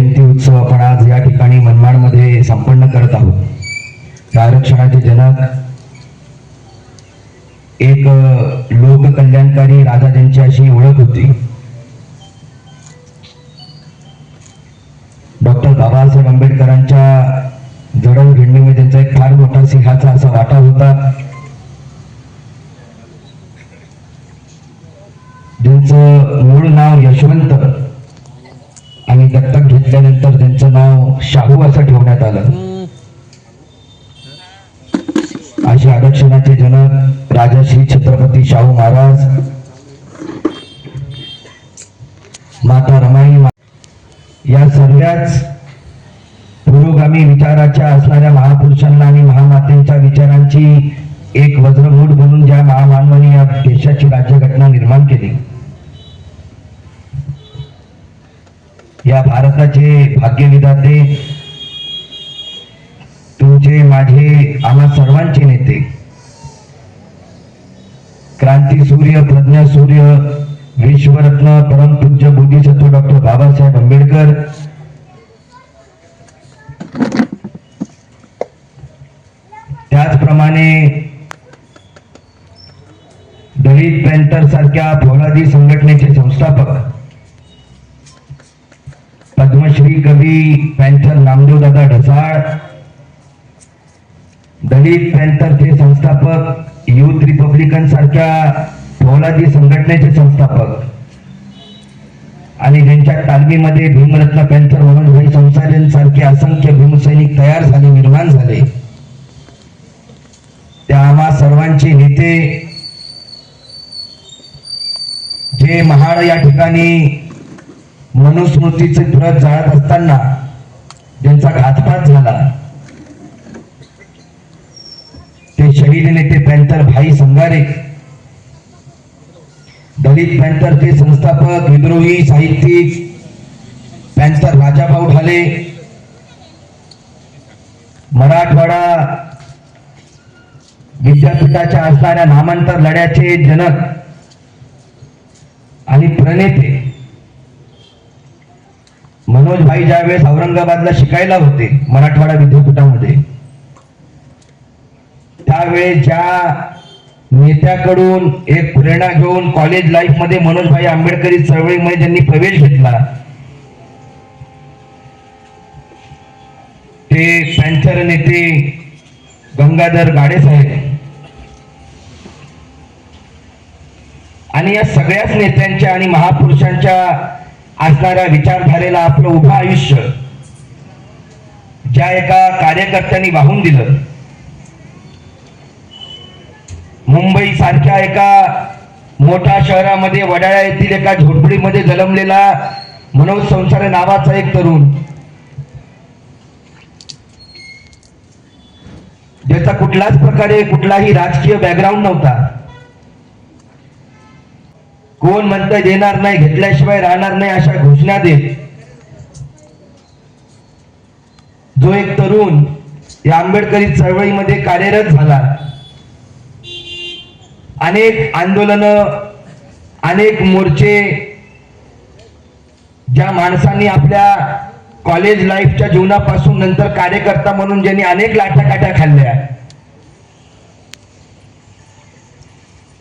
जयंती उत्सव आपण आज या ठिकाणी मनमाडमध्ये संपन्न करत आहोत. या आरक्षणाचे जनक एक लोक लोककल्याणकारी राजा ज्यांची अशी ओळख होती. डॉक्टर बाबासाहेब आंबेडकरांच्या जडणघडणीमध्ये त्यांचा एक फार मोठा सिंहाचा असा वाटा होता. ज्यांचं मूळ नाव यशवंत आणि दत्तक घेतल्यानंतर त्यांचं नाव शाहू असं ठेवण्यात आलं. अशी आरक्षणाचे जनक राजा श्री छत्रपती शाहू महाराज माता रमाई मा- या सर्वच पुरोगामी विचाराच्या असणाऱ्या महापुरुषांना आणि महामातेच्या विचारांची एक वज्रभूट म्हणून ज्या महामानवाने या देशाची राज्यघटना निर्माण केली. या भारताचे भाग्यविधाते तुमचे माझे आम्हा सर्वांचे नेते. क्रांती सूर्य प्रज्ञा सूर्य विश्वरत्न परमपूज्य बोधिसत्व डॉक्टर बाबासाहेब आंबेडकर. त्याचप्रमाणे दलित पॅन्टर सारख्या फौलादी संघटनेचे संस्थापक पद्मश्री कवी पॅन्थर नामदेवदादा ढसाळ दलित पॅन्थरचे संस्थापक युथ रिपब्लिकन सारख्या फौलादी संघटनेचे संस्थापक. आणि ज्यांच्या तालमीमध्ये भीमरत्न पॅन्थर म्हणून भाई संसाजन सारखे असंख्य भीमसैनिक तयार झाले निर्माण झाले. त्या आम्हा सर्वांचे नेते जे महाड या ठिकाणी मनुस्मृतीचे व्रत जाळत असताना ज्यांचा घातपात झाला. ते शहीद नेते पॅन्थर भाई संगारे दलित पॅन्थरचे संस्थापक विद्रोही साहित्यिक पॅन्थर राजाभाऊ ढाले मराठवाडा विद्यापीठाच्या असणाऱ्या नामांतर लढ्याचे जनक आणि प्रणेते मनोज भाई ज्यावेळेस औरंगाबादला शिकायला होते मराठवाडा विद्यापीठामध्ये त्यावेळेस ज्या नेत्याकडून एक प्रेरणा घेऊन कॉलेज लाईफमध्ये मनोजभाई आंबेडकरी चळवळीमध्ये ज्यांनी प्रवेश घेतला ते पॅन्थर नेते गंगाधर गाडे साहेब. आणि या सगळ्याच नेत्यांच्या आणि महापुरुषांच्या असणाऱ्या विचारधारेला आपलं उभं आयुष्य ज्या एका कार्यकर्त्यांनी वाहून दिलं. मुंबई सारख्या एका मोठ्या शहरामध्ये वडाळा येथील एका झोपडीमध्ये जन्मलेला मनोज संसार नावाचा एक तरुण ज्याचा कुठलाच प्रकारे कुठलाही राजकीय बॅकग्राऊंड नव्हता. कोण म्हणतं देणार नाही घेतल्याशिवाय राहणार नाही अशा घोषणा देत. जो एक तरुण या आंबेडकरी चळवळीमध्ये कार्यरत झाला. अनेक आंदोलन अनेक मोर्चे ज्या माणसांनी आपल्या कॉलेज लाईफच्या जीवनापासून नंतर कार्यकर्ता म्हणून ज्यांनी अनेक लाटाकाट्या खाल्ल्या.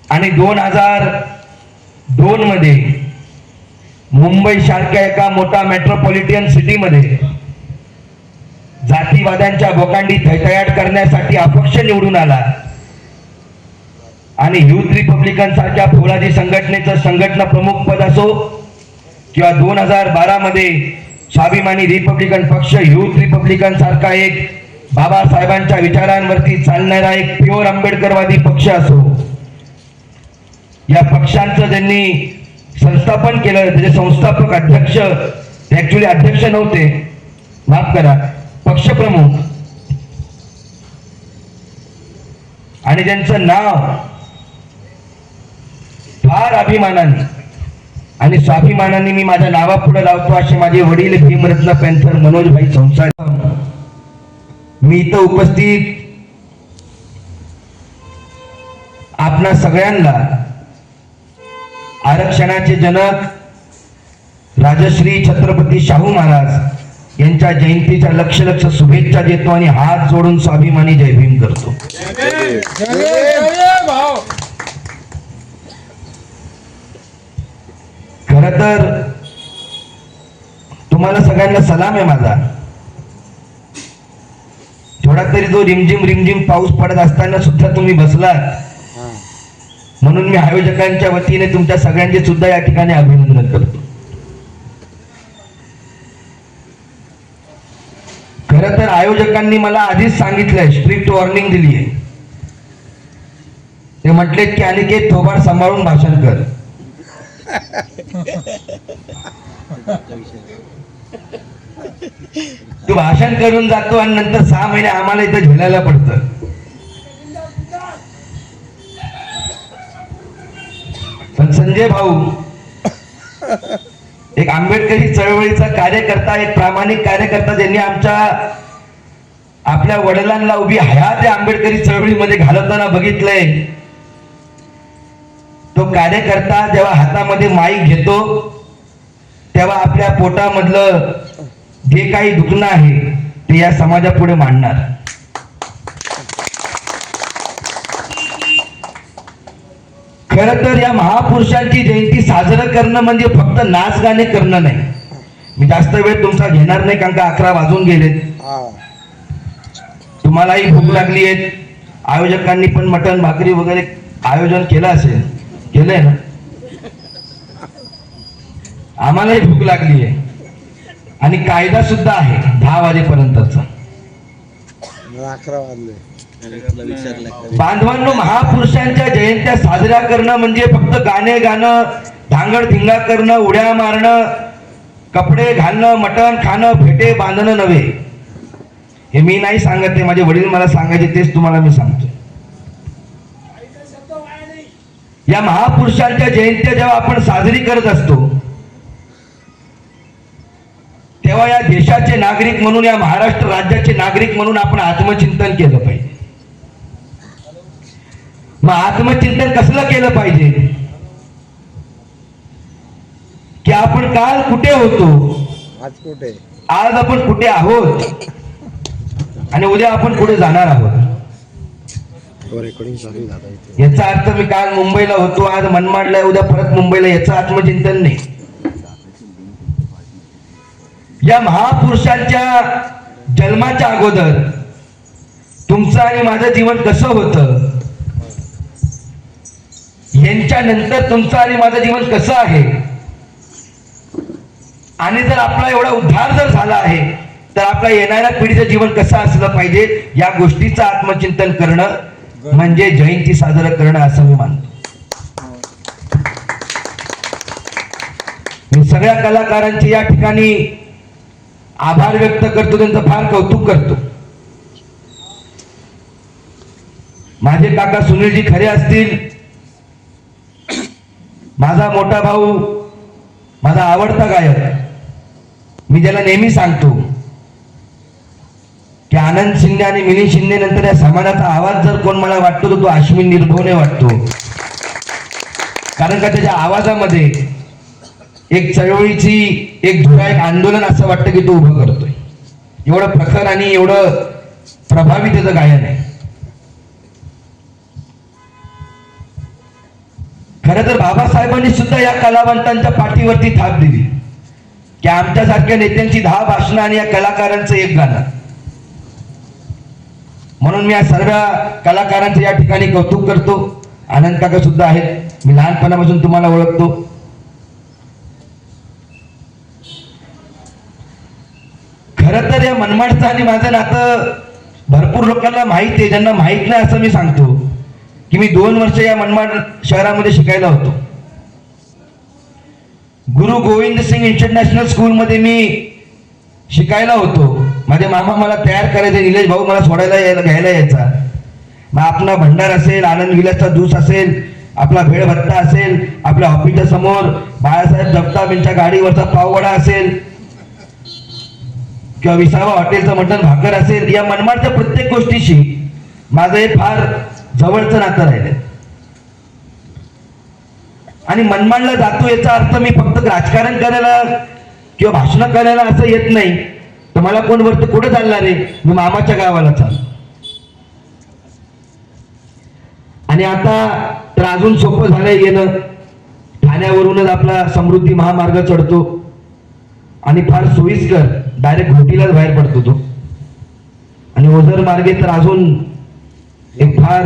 आणि दोन हजार दोन मध्ये. मुंबई सारख्या एका मोठा मेट्रोपॉलिटन सिटीमध्ये जातीवाद्यांच्या बोकांडी थैथयाट करण्यासाठी अपक्ष निवडून आला. आणि युथ रिपब्लिकन सारख्या फौलादी संघटनेचं संघटना प्रमुख पद असो किंवा दोन हजार बारा मध्ये स्वाभिमानी रिपब्लिकन पक्ष युथ रिपब्लिकन सारखा एक बाबासाहेबांच्या विचारांवरती चालणारा एक प्युअर आंबेडकरवादी पक्ष असो. या पक्षांचं ज्यांनी संस्थापन केलं त्याचे संस्थापक अध्यक्ष ऍक्च्युली अध्यक्ष नव्हते. माफ करा पक्षप्रमुख. आणि ज्यांचं नाव फार अभिमानाने आणि स्वाभिमानाने मी माझ्या नावापुढे लावतो असे माझे वडील भीमरत्न पॅन्थर मनोजभाई संसार. मी इथं उपस्थित आपणा सगळ्यांना आरक्षणाचे जनक राजश्री छत्रपती शाहू महाराज यांच्या जयंतीच्या लक्ष लक्ष शुभेच्छा देतो आणि हात जोडून स्वाभिमानी जय भीम करतो. खर तर तुम्हाला सगळ्यांना सलाम आहे माझा. थोडा तरी जो रिमझिम रिमझिम पाऊस पडत असताना सुद्धा तुम्ही बसलात. म्हणून मी आयोजकांच्या वतीने तुमच्या सगळ्यांचे सुद्धा या ठिकाणी अभिनंदन करतो. खर तर आयोजकांनी मला आधीच सांगितलंय स्ट्रिक्ट वॉर्निंग दिली आहे ते म्हटले की अनिकेत थोबार सांभाळून भाषण कर. तू भाषण करून जातो आणि नंतर सहा महिने आम्हाला इथं झेलायला पडतं. पण संजय भाऊ एक आंबेडकरी चळवळीचा कार्यकर्ता एक प्रामाणिक कार्यकर्ता ज्यांनी आमच्या आपल्या वडिलांना उभी हया त्या आंबेडकरी चळवळीमध्ये घालवताना बघितलंय. तो कार्यकर्ता जेव्हा हातामध्ये माईक घेतो तेव्हा आपल्या पोटामधलं जे काही दुखणं आहे ते या समाजापुढे मांडणार. खर तर या महापुरुषांची जयंती साजरं करणं म्हणजे फक्त नाच गाणे करणं नाही. मी जास्त वेळ तुमचा घेणार नाही कारण का अकरा वाजून गेलेत. तुम्हालाही भूक लागली आहे. आयोजकांनी पण मटण भाकरी वगैरे आयोजन केलं असेल. केलंय ना? आम्हालाही भूक लागली आहे. आणि कायदा सुद्धा आहे दहा वाजेपर्यंतचा. अकरा वाजले बांधवांनो महापुरुषांच्या जयंत्या साजऱ्या करणं म्हणजे फक्त गाणे गाणं धांगड धिंगा करणं उड्या मारणं कपडे घालणं मटण खाणं फेटे बांधणं नव्हे. हे मी नाही सांगत ते माझे वडील मला सांगायचे तेच तुम्हाला मी सांगतो. या महापुरुषांच्या जयंत्या जेव्हा आपण साजरी करत असतो तेव्हा या देशाचे नागरिक म्हणून या महाराष्ट्र राज्याचे नागरिक म्हणून आपण आत्मचिंतन केलं पाहिजे. मग आत्मचिंतन कसलं केलं पाहिजे? की आपण काल कुठे होतो? आज कुठे? आज आपण कुठे आहोत? आणि उद्या आपण कुठे जाणार आहोत? याचा अर्थ मी काल मुंबईला होतो आज मनमाडला उद्या परत मुंबईला याचं आत्मचिंतन नाही. या महापुरुषांच्या जन्माच्या अगोदर तुमचं आणि माझं जीवन कसं होतं? यांच्या नंतर तुमचं आणि माझं जीवन कसं आहे? आणि जर आपला एवढा उद्धार जर झाला आहे तर आपल्या येणाऱ्या पिढीचं जीवन कसं असलं पाहिजे? या गोष्टीचं आत्मचिंतन करणं म्हणजे जयंती साजरं करणं असं मी मानतो. सगळ्या कलाकारांची या ठिकाणी आभार व्यक्त करतो त्यांचं फार कौतुक करतो. माझे काका सुनीलजी खरे असतील. माझा मोठा भाऊ माझा आवडता गायक मी ज्याला नेहमी सांगतो की आनंद शिंदे आणि मिलिंद शिंदे नंतर या समाजाचा आवाज जर कोण मला वाटतो तर तो अश्विन निर्भवने वाटतो. कारण का त्याच्या आवाजामध्ये एक चळवळीची एक धुरा एक आंदोलन असं वाटतं की तो उभं करतोय. एवढं प्रखर आणि एवढं प्रभावी त्याचं गायन आहे. खरं तर बाबासाहेबांनी सुद्धा या कलावंतांच्या पाठीवरती थाप दिली. की आमच्यासारख्या नेत्यांची दहा भाषणं आणि या कलाकारांचं एक गाणं. म्हणून मी या सर्व कलाकारांचं या ठिकाणी कौतुक करतो. आनंद काका सुद्धा आहेत. मी लहानपणापासून तुम्हाला ओळखतो. खरं तर या मनमाडचं आणि माझं नातं भरपूर लोकांना माहीत आहे ज्यांना माहीत नाही असं मी सांगतो की मी दोन वर्ष या मनमाड शहरामध्ये शिकायला होतो. गुरु गोविंद सिंग इंटरनॅशनल स्कूलमध्ये मी शिकायला होतो. माझे मामा मला तयार करायचे निलेश भाऊ मला सोडायला यायला घ्यायला यायचा. मग आपला भंडार असेल आनंद विलासचा दूस असेल आपला भेळ भत्ता असेल आपल्या ऑफिसच्या समोर बाळासाहेब जगताप यांच्या गाडीवरचा पाववडा असेल किंवा विसावा हॉटेलचं मटण भाकर असेल या मनमाडच्या प्रत्येक गोष्टीशी माझं हे फार जवळचं नातं राहिलं आणि मनमाडला जातो याचा अर्थ मी फक्त राजकारण करायला किंवा भाषण करायला असं येत नाही. तर मला कोण वरती कुठं चालणार रे मी मामाच्या गावाला चाल आणि आता तर अजून सोपं झालंय येणं ठाण्यावरूनच आपला समृद्धी महामार्ग चढतो. आणि फार सोयीस्कर डायरेक्ट घोटीलाच बाहेर पडतो तो. आणि ओझर मार्गे तर अजून एक फार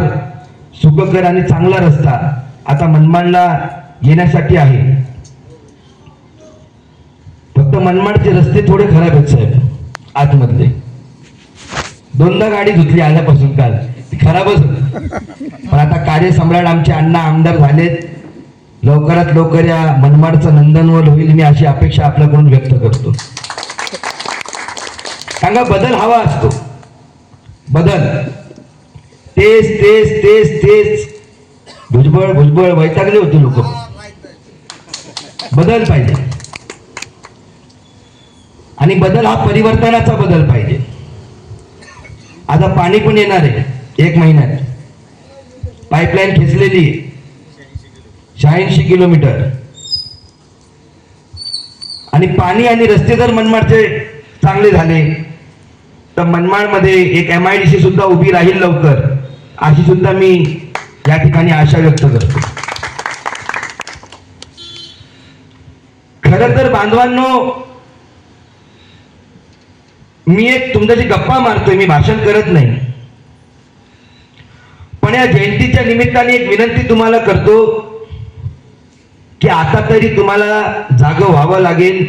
सुखकर आणि चांगला रस्ता आता मनमाडला येण्यासाठी आहे. फक्त मनमाडचे रस्ते थोडे खराब आहेत साहेब आतमधले. दोनदा गाडी धुतली आल्यापासून काल. ती खराबच पण आता कार्यसम्राट आमचे अण्णा आमदार झालेत. लवकरात लवकर या मनमाडचं नंदनवन होईल मी अशी अपेक्षा आपल्याकडून व्यक्त करतो. सांगा बदल हवा असतो. बदल. तेच तेच तेच तेच. भुजबळ भुजबळ वैतागले होते लोक. बदल पाहिजे. आणि बदल हा परिवर्तनाचा बदल पाहिजे. आता पाणी पण येणार आहे एक महिन्यात. पाईपलाईन खेचलेली शहाऐंशी किलोमीटर. आणि पाणी आणि रस्ते जर मनमाडचे चांगले झाले तर मनमाडमध्ये एक एम आय डी सी सुद्धा उभी राहील लवकर अशी सुद्धा मी या ठिकाणी आशा व्यक्त करतो. खर तर बांधवांनो मी एक तुमच्याशी गप्पा मारतोय मी भाषण करत नाही. पण या जयंतीच्या निमित्ताने एक विनंती तुम्हाला करतो की आता तरी तुम्हाला जाग व्हावं लागेल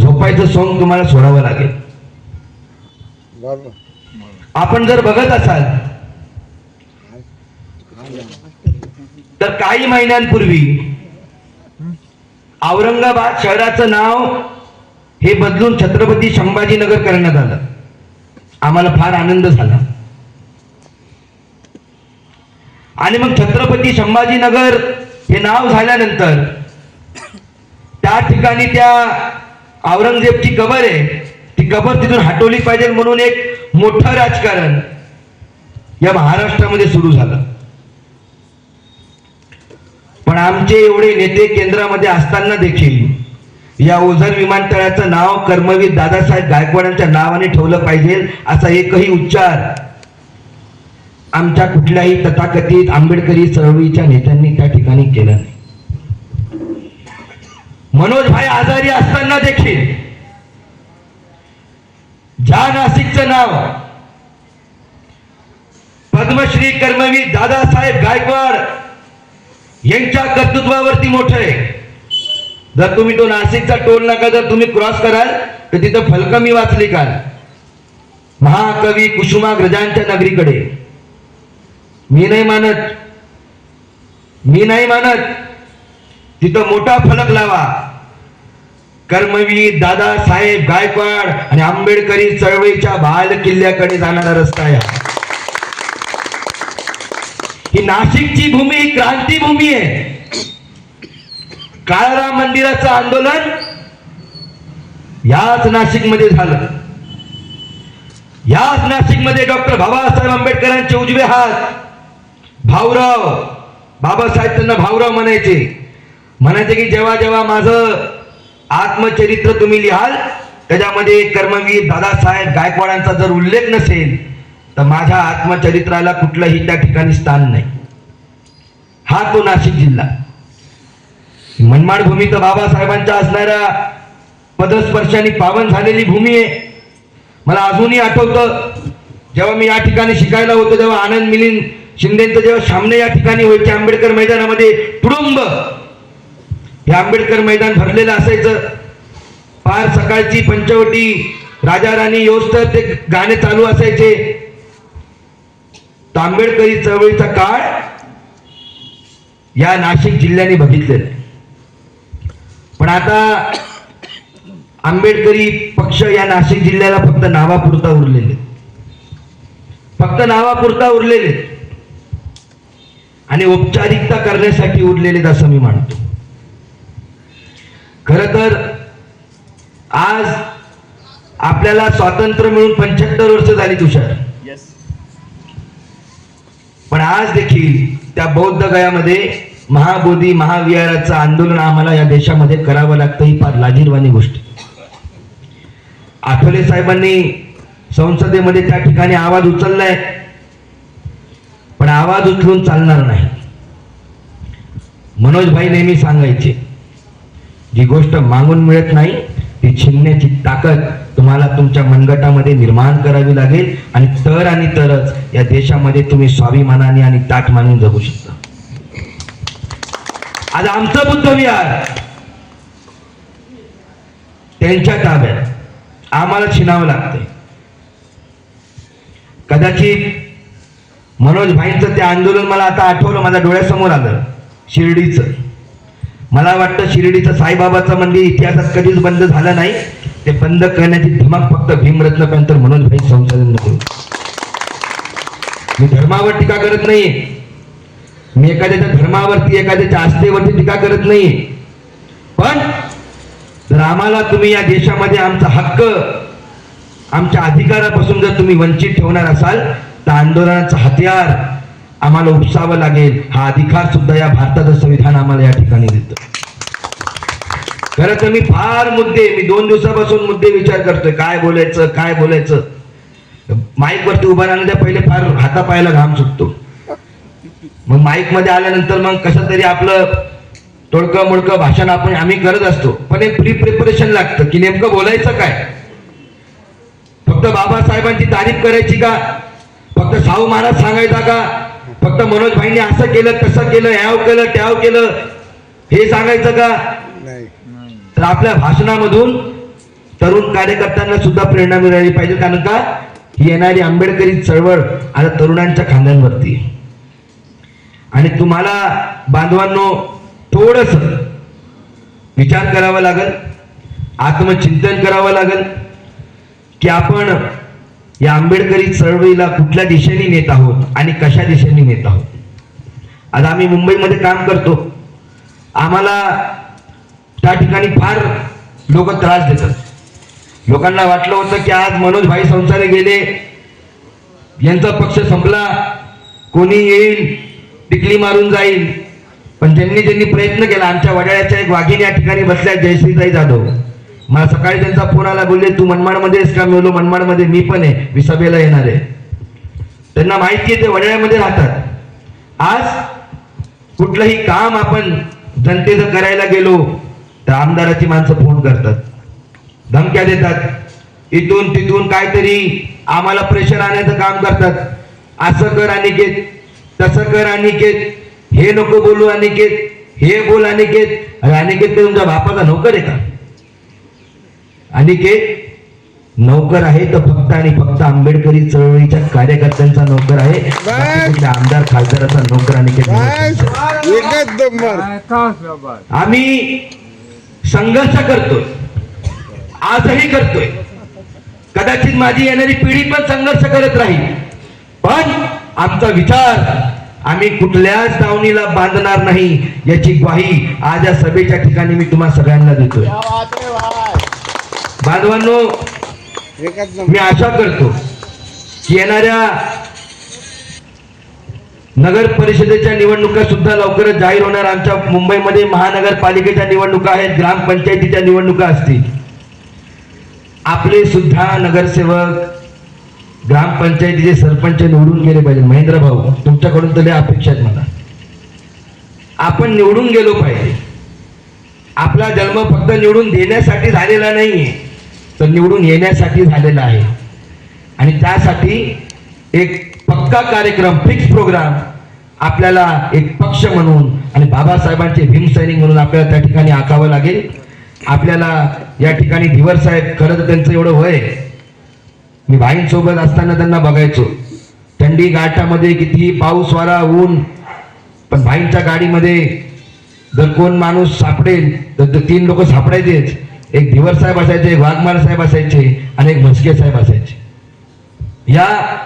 झोपायचं सोंग तुम्हाला सोडावं लागेल. आपण जर बघत असाल तर काही महिन्यांपूर्वी औरंगाबाद शहराचं नाव हे बदलून छत्रपती संभाजीनगर करण्यात आलं. आम्हाला फार आनंद झाला. आणि मग छत्रपती संभाजीनगर हे नाव झाल्यानंतर त्या ठिकाणी त्या औरंगजेबची कबर आहे गबर तिथून हटवली पाहिजे म्हणून एक मोठं राजकारण या महाराष्ट्रामध्ये सुरू झालं. पण आमचे एवढे नेते केंद्रामध्ये असताना देखील या ओझर विमानतळाचं नाव कर्मवीर दादासाहेब गायकवाडांच्या नावाने ठेवलं पाहिजे असा एकही उच्चार आमच्या कुठल्याही तथाकथित आंबेडकरी चळवळीच्या नेत्यांनी त्या ठिकाणी केला नाही. मनोज भाई आजारी असताना देखील ज्या नाशिकचं नाव पद्मश्री कर्मवीर दादासाहेब गायकवाड यांच्या कर्तृत्वावरती मोठं आहे. जर तुम्ही तो नाशिकचा टोल नाका जर तुम्ही क्रॉस कराल तर तिथं फलक मी वाचली काल. महाकवी कुसुमाग्रजांच्या नगरीकडे. मी नाही मानत. मी नाही मानत. तिथं मोठा फलक लावा. कर्मवीर दादासाहेब गायकवाड आणि आंबेडकरी चळवळीच्या बाल किल्ल्याकडे जाणारा रस्ता आहे ही. नाशिकची भूमी ही क्रांतीभूमी आहे. काळाराम मंदिराचं आंदोलन याच नाशिकमध्ये झालं. याच नाशिकमध्ये डॉक्टर बाबासाहेब आंबेडकरांचे उजवे हात. भाऊराव बाबासाहेब त्यांना भाऊराव म्हणायचे. म्हणायचे की जेव्हा जेव्हा माझं आत्मचरित्र तुम्ही लिहाल त्याच्यामध्ये कर्मवीर दादासाहेब गायकवाडांचा जर उल्लेख नसेल तर माझ्या आत्मचरित्राला कुठलंही त्या ठिकाणी स्थान नाही. हा तो नाशिक जिल्हा. मनमाड भूमी तर बाबासाहेबांच्या असणाऱ्या पदस्पर्शाने पावन झालेली भूमी आहे. मला अजूनही आठवतं जेव्हा मी या ठिकाणी शिकायला होतो तेव्हा आनंद मिलिंद शिंदेचं जेव्हा सामने या ठिकाणी व्हायचे आंबेडकर मैदानामध्ये तुडुंब हे आंबेडकर मैदान भरलेलं असायचं. फार सकाळची पंचवटी राजा राणी योस्तर ते गाणे चालू असायचे. तर आंबेडकरी चळवळीचा काळ या नाशिक जिल्ह्याने बघितलेला पण आता आंबेडकरी पक्ष या नाशिक जिल्ह्याला फक्त नावापुरता उरलेले. फक्त नावापुरता उरलेले. आणि औपचारिकता करण्यासाठी उरलेले असं मी मानतो. खर तर आज आपल्याला स्वातंत्र्य मिळून पंच्याहत्तर वर्ष झाली तुषार. पण आज देखील त्या बौद्ध गयामध्ये महाबोधी महाविहाराचं आंदोलन आम्हाला या देशामध्ये करावं लागतं ही फार लाजीरवाणी गोष्ट. आठवले साहेबांनी संसदेमध्ये त्या ठिकाणी आवाज उचललाय. पण आवाज उचलून चालणार नाही. मनोज भाई नेहमी सांगायचे जी गोष्ट मागून मिळत नाही ती छिनण्याची ताकद तुम्हाला तुमच्या मनगटामध्ये निर्माण करावी लागेल आणि तर आणि तरच या देशामध्ये तुम्ही स्वाभिमानाने आणि ताट मानून जगू शकता. आज आमचं बुद्ध विहार त्यांच्या ताब्यात आम्हाला छिनावं लागते कदाचित मनोज भाईंचं ते आंदोलन मला आता आठवलं माझ्या डोळ्यासमोर आलं शिर्डीचं. मला वाटतं शिर्डीचं साईबाबाचं मंदिर इतिहासात कधीच बंद झालं नाही. ते बंद करण्याची धमक फक्त भीमरत्न पंतर म्हणून भाई संसाधन करू मी धर्मावर टीका करत नाही मी एखाद्याच्या धर्मावरती एखाद्याच्या आस्थेवरती टीका करत नाही पण जर आम्हाला तुम्ही या देशामध्ये आमचा हक्क आमच्या अधिकारापासून जर तुम्ही वंचित ठेवणार असाल तर आंदोलनाचं हत्यार आम्हाला उपसावं लागेल. हा अधिकार सुद्धा या भारताचं संविधान आम्हाला या ठिकाणी देतं. खरं तर मी फार मुद्दे मी दोन दिवसापासून मुद्दे विचार करतोय. काय बोलायचं काय बोलायचं? माईक वरती उभा राहण्याच्या पहिले फार हातापायला घाम सुटतो. मग माईकमध्ये आल्यानंतर मग कसं तरी आपलं तोडकं मोडकं भाषण आपण आम्ही करत असतो. पण एक प्री प्रिपरेशन लागतं की नेमकं बोलायचं काय? फक्त बाबासाहेबांची तारीफ करायची का? फक्त शाहू महाराज सांगायचा का? फक्त मनोज भाईंनी असं केलं तसं केलं ह्याव केलं त्याव केलं हे सांगायचं का? नाही. तर आपल्या भाषणामधून तरुण कार्यकर्त्यांना सुद्धा प्रेरणा मिळाली पाहिजे. कारण का? ही येणारी आंबेडकरी चळवळ आता तरुणांच्या खांद्यांवरती. आणि तुम्हाला बांधवांनो थोडस विचार करावा लागेल आत्मचिंतन करावं लागेल की आपण या आंबेडकरी चळवळीला कुठल्या दिशेने नेत आहोत आणि कशा दिशेने नेत आहोत? आज आम्ही मुंबईमध्ये काम करतो. आम्हाला त्या ठिकाणी फार लोक त्रास देतात. लोकांना वाटलं होतं की आज मनोज भाई संसारे गेले यांचा पक्ष संपला कोणी येईल टिकली मारून जाईल. पण ज्यांनी ज्यांनी प्रयत्न केला आमच्या वडाळ्याच्या एक वाघिणी या ठिकाणी बसल्या जयश्रीताई जाधव. मला सकाळी त्यांचा फोन आला बोलले तू मनमाडमध्ये आहेस का? मी मनमाडमध्ये मी पण आहे. मी सभेला येणार आहे. त्यांना माहिती आहे ते वडाळ्यामध्ये राहतात. आज कुठलंही काम आपण जनतेचं करायला गेलो तर आमदाराची माणसं फोन करतात. धमक्या देतात. इथून तिथून काहीतरी आम्हाला प्रेशर आणण्याचं काम करतात. असं कर अनिकेत तसं कर अनिकेत. हे नको बोलू अनिकेत हे बोल अनिकेत. अरे अनिकेत ते तुमच्या बापाचा नोकर आहे का? अनिकेत नोकर आहे तर फक्त आणि फक्त आंबेडकरी चळवळीच्या कार्यकर्त्यांचा नोकर आहे. आमदार खासदाराचा नोकर अनिकेत आम्ही संघर्ष करतोय. आजही करतोय. कदाचित माझी येणारी पिढी पण संघर्ष करत राहील. पण आमचा विचार आम्ही कुठल्याच दावणीला बांधणार नाही याची ग्वाही आज या सभेच्या ठिकाणी मी तुम्हा सगळ्यांना देतोय. बांधवांनो मी आशा करतो की येणाऱ्या नगर परिषदेच्या निवडणुका सुद्धा लवकरच जाहीर होणार. आमच्या मुंबईमध्ये महानगरपालिकेच्या निवडणुका आहेत ग्रामपंचायतीच्या निवडणुका असतील. आपले सुद्धा नगरसेवक ग्रामपंचायतीचे सरपंच निवडून गेले पाहिजे महेंद्र भाऊ तुमच्याकडून तरी अपेक्षा आहेत मला. आपण निवडून गेलो पाहिजे. आपला जन्म फक्त निवडून देण्यासाठी झालेला नाहीये. तर निवडून येण्यासाठी झालेला आहे. आणि त्यासाठी एक पक्का कार्यक्रम फिक्स प्रोग्राम आपल्याला एक पक्ष म्हणून आणि बाबासाहेबांचे भीमसैनिक म्हणून आपल्याला त्या ठिकाणी आखावं लागेल. आपल्याला या ठिकाणी धिवर साहेब खरं तर त्यांचं एवढं वय मी भाईंसोबत असताना त्यांना बघायचो. थंडी गाठामध्ये किती पाऊस वारा ऊन. पण भाईंच्या गाडीमध्ये जर कोण माणूस सापडेल तर ते तीन लोक सापडायचेच. एक धिवर साहेब असायचे एक वाघमार साहेब असायचे आणि एक म्हस्के साहेब असायचे. या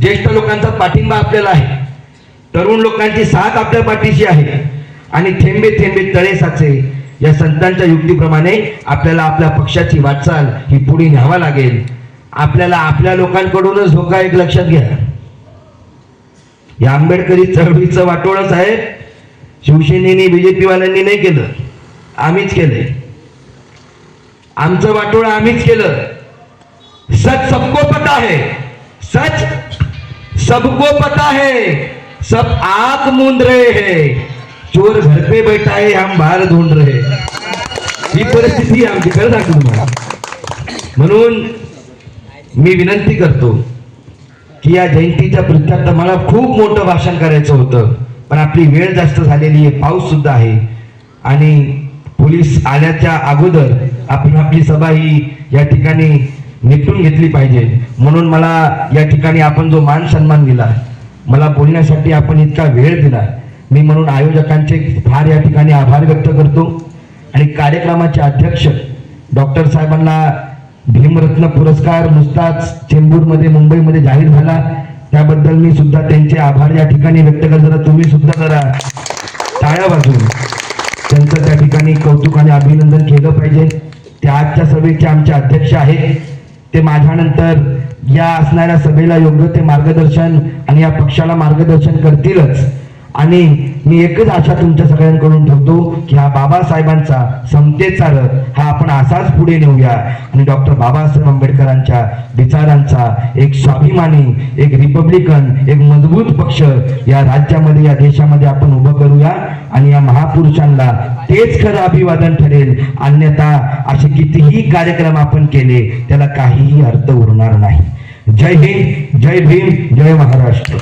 ज्येष्ठ लोकांचा पाठिंबा आपल्याला आहे. तरुण लोकांची साथ आपल्या पाठीशी आहे. आणि थेंबे थेंबे तळे साचे या संतांच्या युक्तीप्रमाणे आपल्याला आपल्या पक्षाची वाटचाल ही पुढे न्यावा लागेल. आपल्याला आपल्या लोकांकडूनच हो धोका एक लक्षात घ्या. या आंबेडकरी चळवळीचं वाटोळच आहे शिवसेनेने बीजेपी वाल्यांनी नाही केलं. आम्हीच केलंय. आमचं वाटोळं आम्हीच केलं. सच सबको पता है सच सबको पता है सब आंख मूंद रहे हैं. चोर घर पे बैठा है हम बाहेर ढूंढ रहे ही. परिस्थिती आमची खरं सांगतो तुम्हाला. म्हणून मी विनंती करतो की या जयंतीच्या पृथ्व्यात मला खूप मोठं भाषण करायचं होतं. पण आपली वेळ जास्त झालेली आहे पाऊस सुद्धा आहे. आणि पोलीस आल्याच्या अगोदर आपण आपली सभा ही या ठिकाणी निपटून घेतली पाहिजे. म्हणून मला या ठिकाणी आपण जो मान सन्मान दिला मला बोलण्यासाठी आपण इतका वेळ दिला. मी म्हणून आयोजकांचे फार या ठिकाणी आभार व्यक्त करतो. आणि कार्यक्रमाचे अध्यक्ष डॉक्टर साहेबांना भीमरत्न पुरस्कार नुसताच चेंबूरमध्ये मुंबईमध्ये जाहीर झाला. त्याबद्दल मी सुद्धा त्यांचे आभार या ठिकाणी व्यक्त करत. जरा तुम्ही सुद्धा जरा टाळ्या वाजून त्यांचं त्या ठिकाणी कौतुक आणि अभिनंदन केलं पाहिजे. या आजच्या सभेचे आमचे अध्यक्ष आहेत. ते माझ्यानंतर या असणाऱ्या सभेला योग्य ते मार्गदर्शन आणि या पक्षाला मार्गदर्शन करतीलच. आणि मी एकच आशा तुमच्या सगळ्यांकडून ठेवतो की हा बाबासाहेबांचा समतेचा रथ हा आपण असाच पुढे नेऊया. आणि डॉक्टर बाबासाहेब आंबेडकरांच्या विचारांचा एक स्वाभिमानी एक रिपब्लिकन एक मजबूत पक्ष या राज्यामध्ये या देशामध्ये आपण उभं करूया आणि या महापुरुषांना तेच खरं अभिवादन ठरेल. अन्यथा असे कितीही कार्यक्रम आपण केले त्याला काहीही अर्थ उरणार नाही. जय हिंद जय भीम जय महाराष्ट्र.